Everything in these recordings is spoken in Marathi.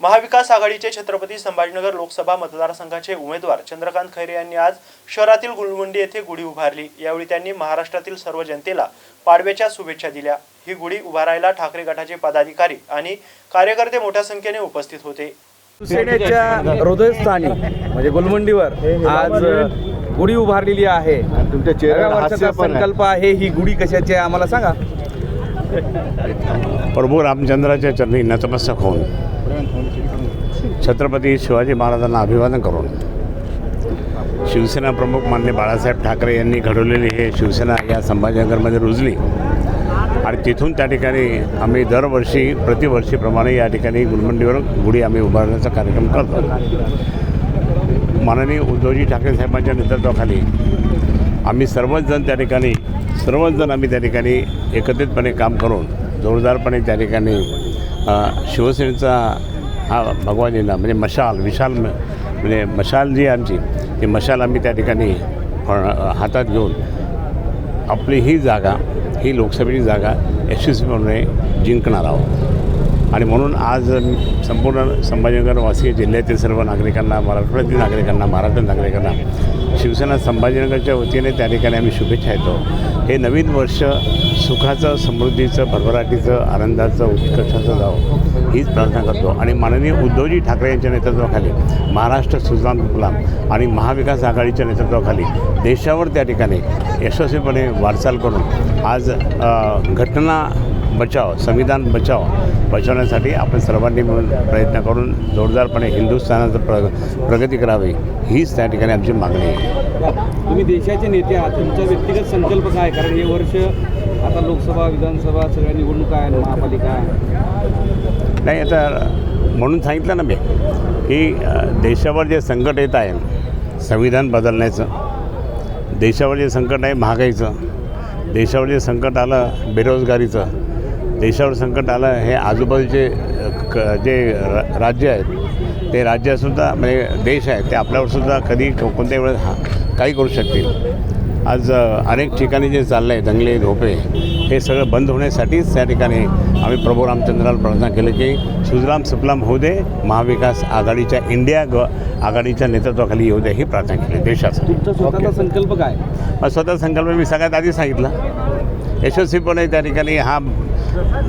महाविकास आघाडीचे छत्रपती संभाजीनगर लोकसभा मतदारसंघाचे उमेदवार चंद्रकांत खैरे यांनी आज शहरातील गुलमंडी येथे गुढी उभारली. यावेळी त्यांनी महाराष्ट्रातील सर्व जनतेला पाडव्याच्या शुभेच्छा दिल्या. ही गुढी उभारायला ठाकरे गटाचे पदाधिकारी आणि कार्यकर्ते मोठ्या संख्येने उपस्थित होते. शिवसेनेच्या हृदयस्थानी म्हणजे गुलमंडीवर आज गुढी उभारलेली आहे. तुमच्या आहे. संकल्प आहे ही गुढी कशाची आहे आम्हाला सांगा. प्रभू रामचंद्राच्या चरणी नतमस्तक होऊन. छत्रपती शिवाजी महाराजांना अभिवादन करून शिवसेना प्रमुख मान्य बाळासाहेब ठाकरे यांनी घडवलेली हे शिवसेना या संभाजीनगरमध्ये रुजली. आणि तिथून त्या ठिकाणी आम्ही दरवर्षी प्रतिवर्षीप्रमाणे या ठिकाणी गुलमंडीवर गुढी आम्ही उभारण्याचा कार्यक्रम करतो. माननीय उद्धवजी ठाकरे साहेबांच्या नेतृत्वाखाली आम्ही सर्वच जण त्या ठिकाणी सर्वच जण आम्ही त्या ठिकाणी एकत्रितपणे काम करून जोरदारपणे त्या ठिकाणी शिवसेनेचा हा भगवान येणार म्हणजे मशाल विशाल म्हणजे मशाल जी आमची ती मशाल आम्ही त्या ठिकाणी हातात घेऊन आपली ही जागा ही लोकसभेची जागा यशस्वीपणे जिंकणार आहोत. आणि म्हणून आज संपूर्ण संभाजीनगरवासी जिल्ह्यातील सर्व नागरिकांना मराठवाड्यातील नागरिकांना महाराष्ट्रातील नागरिकांना शिवसेना संभाजीनगरच्या वतीने त्या ठिकाणी आम्ही शुभेच्छा येतो हे नवीन वर्ष सुखाचं समृद्धीचं भरभराटीचं आनंदाचं उत्कर्षाचं जावं हीच प्रार्थना करतो. आणि माननीय उद्धवजी ठाकरे यांच्या नेतृत्वाखाली महाराष्ट्र सुजलाम गुलाम आणि महाविकास आघाडीच्या नेतृत्वाखाली देशावर त्या ठिकाणी यशस्वीपणे वाटचाल करून आज घटना बचाव संविधान बचाव बचावण्यासाठी आपण सर्वांनी मिळून प्रयत्न करून जोरदारपणे हिंदुस्थानाचं प्र प्रगती करावी हीच त्या ठिकाणी आमची मागणी आहे. तुम्ही देशाचे नेते आहात तुमचा व्यक्तिगत संकल्प काय कारण हे वर्ष आता लोकसभा विधानसभा सगळ्या निवडणुका आहेत महापालिका नाही आता म्हणून सांगितलं ना मी की देशावर जे संकट येत आहे संविधान बदलण्याचं देशावर जे संकट आहे महागाईचं देशावर जे संकट आलं बेरोजगारीचं देशावर संकट आलं हे आजूबाजूचे क जे र- राज्य आहेत ते राज्यसुद्धा म्हणजे देश आहे ते आपल्यावरसुद्धा कधी को- कोणत्या वेळेस हा काही करू शकतील. आज अनेक ठिकाणी जे चाललं आहे दंगले धोपे हे सगळं बंद होण्यासाठीच त्या ठिकाणी आम्ही प्रभू रामचंद्राला प्रार्थना केली की सुजलाम सुफलाम होऊ दे महाविकास आघाडीच्या इंडिया ग आघाडीच्या नेतृत्वाखाली येऊ दे ही प्रार्थना केली देशासाठी. तुमचा स्वतःचा संकल्प काय? मग स्वतः संकल्प मी सगळ्यात आधी सांगितला. यशस्वीपणे त्या ठिकाणी हा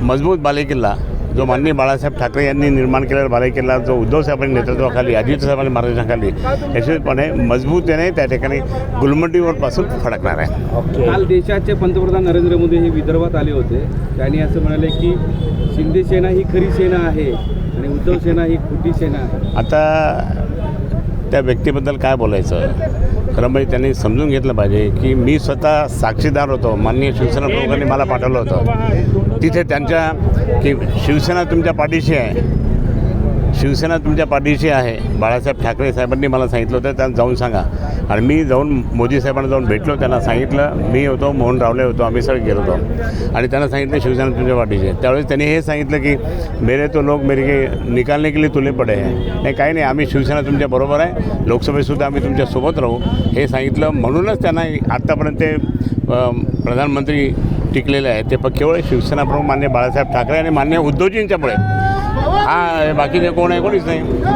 मजबूत बालेकिल्ला जो माननीय बाळासाहेब ठाकरे यांनी निर्माण केलेला बालेकिल्ला जो उद्धव साहेबांच्या नेतृत्वाखाली अजित साहेबांच्या मार्गदर्शनाखाली यशस्वीपणे मजबूतीने त्या ठिकाणी गुलमंडीवरपासून फडकणार आहे. काल देशाचे पंतप्रधान नरेंद्र मोदी हे विदर्भात आले होते. त्यांनी असं म्हणाले की शिंदे सेना ही खरी सेना आहे आणि उद्धव सेना ही खोटी सेना आहे. आता त्या व्यक्तीबद्दल काय बोलायचं? खरं म्हणजे त्यांनी समजून घेतलं पाहिजे की मी स्वतः साक्षीदार होतो माननीय शिवसेना प्रमुखांनी मला पाठवलं होतं. तिथे त्यांच्या की शिवसेना तुमच्या पाठीशी आहे शिवसेना तुमच्या पाठीशी आहे. बाळासाहेब ठाकरे साहेबांनी मला सांगितलं होतं त्यांना जाऊन सांगा. आणि मी जाऊन मोदी साहेबांना जाऊन भेटलो त्यांना सांगितलं मी होतो मोहन रावले होतो आम्ही सगळे गेलो होतो. आणि त्यांना सांगितलं शिवसेना तुमच्या पाठीशी आहे. त्यावेळेस त्यांनी हे सांगितलं की मेरे तो लोक मेरे के निकालने के लिए तुले पडे आहे नाही काही नाही आम्ही शिवसेना तुमच्या बरोबर आहे. लोकसभेतसुद्धा आम्ही तुमच्यासोबत राहू. हे सांगितलं. म्हणूनच त्यांना आत्तापर्यंत ते प्रधानमंत्री टिकलेले आहेत. ते प केवळ शिवसेना प्रमुख मान्य बाळासाहेब ठाकरे आणि मान्य उद्धवजींच्यामुळे. हा बाकीचे कोण आहे कोणीच नाही